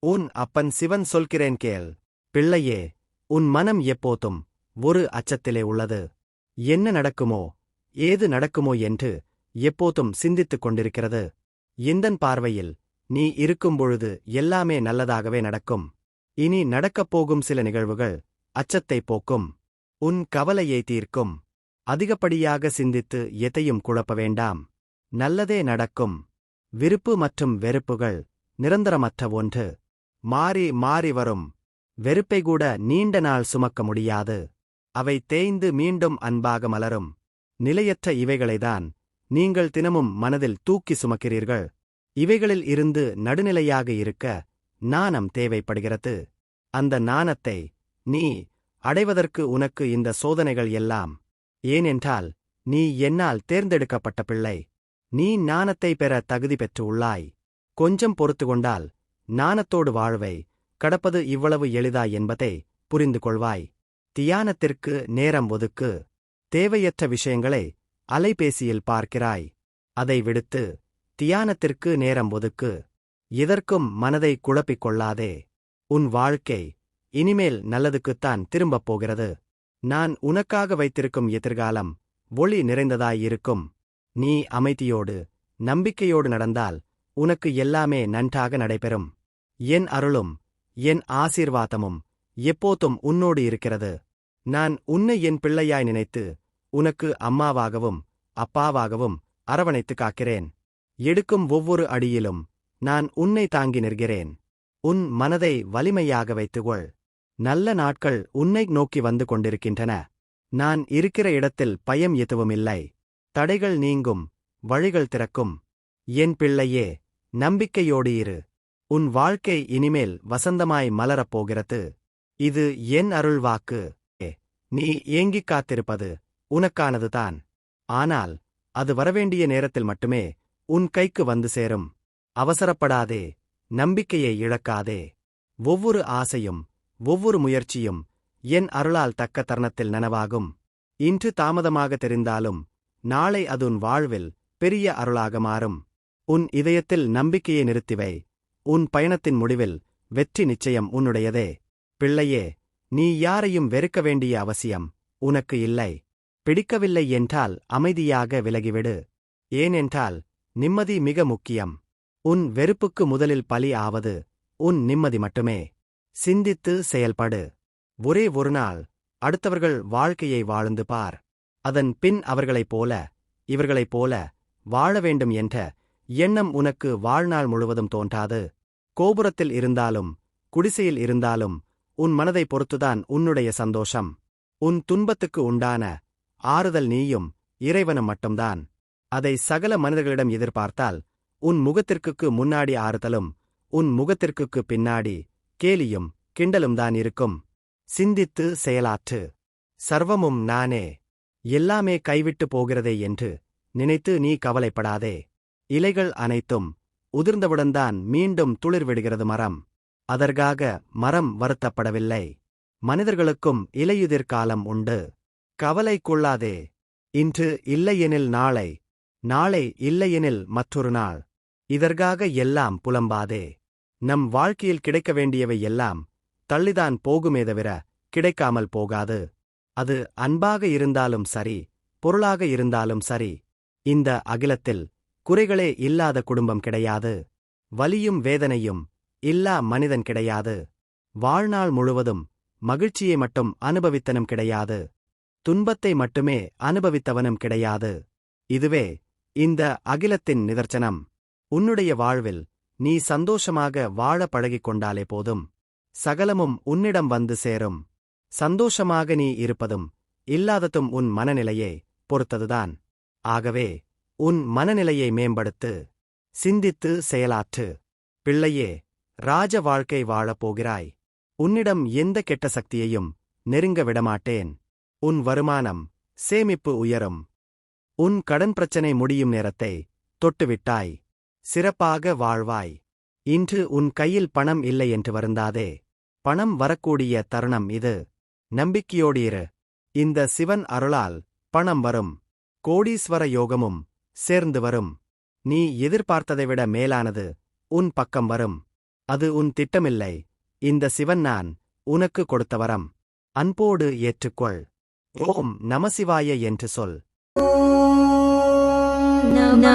உன் அப்பன் சிவன் சொல்கிறேன் கேள். பிள்ளையே உன் மனம் எப்போதும் ஒரு அச்சத்திலே உள்ளது. என்ன நடக்குமோ ஏது நடக்குமோ என்று எப்போதும் சிந்தித்துக் கொண்டிருக்கிறது. இந்தன் பார்வையில் நீ இருக்கும்பொழுது எல்லாமே நல்லதாகவே நடக்கும். இனி நடக்கப் போகும் சில நிகழ்வுகள் அச்சத்தை போக்கும். உன் கவலையை தீர்க்கும். அதிகப்படியாக சிந்தித்து எதையும் குழப்ப வேண்டாம். நல்லதே நடக்கும். விருப்பு மற்றும் வெறுப்புகள் நிரந்தரமற்ற ஒன்று. மாறி மாறி வரும். வெறுப்பை கூட நீண்ட நாள் சுமக்க முடியாது. அவை தேய்ந்து மீண்டும் அன்பாக மலரும். நிலையற்ற இவைகளைதான் நீங்கள் தினமும் மனதில் தூக்கி சுமக்கிறீர்கள். இவைகளில் இருந்து நடுநிலையாக இருக்க நாணம் தேவைப்படுகிறது. அந்த நாணத்தை நீ அடைவதற்கு உனக்கு இந்த சோதனைகள் எல்லாம். ஏனென்றால் நீ என்னால் தேர்ந்தெடுக்கப்பட்ட பிள்ளை. நீ ஞானத்தை பெற தகுதி பெற்று உள்ளாய் கொஞ்சம் பொறுத்து கொண்டால் ஞானத்தோடு வாழ்வை கடப்பது இவ்வளவு எளிதா என்பதை புரிந்து கொள்வாய் தியானத்திற்கு நேரம் ஒதுக்கு. தேவையற்ற விஷயங்களை அலைபேசியில் பார்க்கிறாய். அதை விடுத்து தியானத்திற்கு நேரம் ஒதுக்கு. எதற்கும் மனதை குழப்பிக் கொள்ளாதே. உன் வாழ்க்கை இனிமேல் நல்லதுக்குத்தான் திரும்பப் போகிறது. நான் உனக்காக வைத்திருக்கும் எதிர்காலம் ஒளி நிறைந்ததாயிருக்கும். நீ அமைதியோடு நம்பிக்கையோடு நடந்தால் உனக்கு எல்லாமே நன்றாக நடைபெறும். என் அருளும் என் ஆசீர்வாதமும் எப்போதும் உன்னோடு இருக்கிறது. நான் உன்னை என் பிள்ளையாய் நினைத்து உனக்கு அம்மாவாகவும் அப்பாவாகவும் அரவணைத்து காக்கிறேன். எடுக்கும் ஒவ்வொரு அடியிலும் நான் உன்னை தாங்கி நிற்கிறேன். உன் மனதை வலிமையாக வைத்துக்கொள். நல்ல நாட்கள் உன்னை நோக்கி வந்து கொண்டிருக்கின்றன. நான் இருக்கிற இடத்தில் பயம் எதுவுமில்லை. தடைகள் நீங்கும் வழிகள் திறக்கும். என் பிள்ளையே நம்பிக்கையோடு இரு. உன் வாழ்க்கை இனிமேல் வசந்தமாய் மலரப்போகிறது இது என் அருள்வாக்கு ஏ, நீ ஏங்கிக் காத்திருப்பது உனக்கானதுதான் ஆனால் அது வரவேண்டிய நேரத்தில் மட்டுமே உன் கைக்கு வந்து சேரும். அவசரப்படாதே நம்பிக்கையை இழக்காதே. ஒவ்வொரு ஆசையும் ஒவ்வொரு முயற்சியும் என் அருளால் தக்க தருணத்தில் நனவாகும். இன்று தாமதமாக தெரிந்தாலும் நாளை அது உன் வாழ்வில் பெரிய அருளாக மாறும். உன் இதயத்தில் நம்பிக்கையை நிறுத்திவை. உன் பயணத்தின் முடிவில் வெற்றி நிச்சயம் உன்னுடையதே. பிள்ளையே நீ யாரையும் வெறுக்க வேண்டிய அவசியம் உனக்கு இல்லை. பிடிக்கவில்லை என்றால் அமைதியாக விலகிவிடு. ஏனென்றால் நிம்மதி மிக முக்கியம். உன் வெறுப்புக்கு முதலில் பலி ஆவது உன் நிம்மதி மட்டுமே. சிந்தித்து செயல்படு. ஒரே ஒரு நாள் அடுத்தவர்கள் வாழ்க்கையை வாழ்ந்து பார். அதன் பின் அவர்களைப் போல இவர்களைப் போல வாழ வேண்டும் என்ற எண்ணம் உனக்கு வாழ்நாள் முழுவதும் தோன்றாது. கோபுரத்தில் இருந்தாலும் குடிசையில் இருந்தாலும் உன் மனதை பொறுத்துதான் உன்னுடைய சந்தோஷம். உன் துன்பத்துக்கு உண்டான ஆறுதல் நீயும் இறைவனும் மட்டும்தான். அதை சகல மனிதர்களிடம் எதிர்பார்த்தால் உன் முகத்திற்கு முன்னாடி ஆறுதலும் உன் முகத்திற்கு பின்னாடி கேலியும் கிண்டலும் தான் இருக்கும். சிந்தித்து செயலாற்று. சர்வமும் நானே. எல்லாமே கைவிட்டு போகிறதே என்று நினைத்து நீ கவலைப்படாதே. இலைகள் அனைத்தும் உதிர்ந்தவுடன்தான் மீண்டும் துளிர்விடுகிறது மரம். அதற்காக மரம் வருத்தப்படவில்லை. மனிதர்களுக்கும் இலையுதிர் காலம் உண்டு. கவலை கொள்ளாதே இன்று இல்லையெனில் நாளை நாளை இல்லையெனில் மற்றொரு நாள். இதற்காக எல்லாம் புலம்பாதே. நம் வாழ்க்கையில் கிடைக்க வேண்டியவை எல்லாம் தள்ளிதான் போகுமே தவிர கிடைக்காமல் போகாது. அது அன்பாக இருந்தாலும் சரி பொருளாக இருந்தாலும் சரி இந்த அகிலத்தில் குறைகளே இல்லாத குடும்பம் கிடையாது வலியும் வேதனையும் இல்லா மனிதன் கிடையாது வாழ்நாள் முழுவதும் மகிழ்ச்சியை மட்டும் அனுபவித்தனும் கிடையாது துன்பத்தை மட்டுமே அனுபவித்தவனும் கிடையாது. இதுவே இந்த அகிலத்தின் நிதர்சனம். உன்னுடைய வாழ்வில் நீ சந்தோஷமாக வாழ பழகிக் கொண்டாலே போதும். சகலமும் உன்னிடம் வந்து சேரும். சந்தோஷமாக நீ இருப்பதும் இல்லாததும் உன் மனநிலையே பொறுத்ததுதான். ஆகவே உன் மனநிலையை மேம்படுத்து சிந்தித்து செயலாற்று. பிள்ளையே ராஜ வாழ்க்கை வாழப் போகிறாய். உன்னிடம் எந்த கெட்ட சக்தியையும் நெருங்க விடமாட்டேன். உன் வருமானம் சேமிப்பு உயரும். உன் கடன் பிரச்சனை முடியும் நேரத்தை தொட்டுவிட்டாய். சிறப்பாக வாழ்வாய். இன்று உன் கையில் பணம் இல்லை என்று வருந்தாதே. பணம் வரக்கூடிய தருணம் இது. நம்பிக்கையோடிரு. இந்த சிவன் அருளால் பணம் வரும். கோடீஸ்வர யோகமும் சேர்ந்து வரும். நீ எதிர்பார்த்ததை விட மேலானது உன் பக்கம் வரும். அது உன் திட்டமில்லை. இந்த சிவன் நான் உனக்கு கொடுத்த வரம். அன்போடு ஏற்றுக்கொள். ஓம் நமசிவாய என்று சொல். நம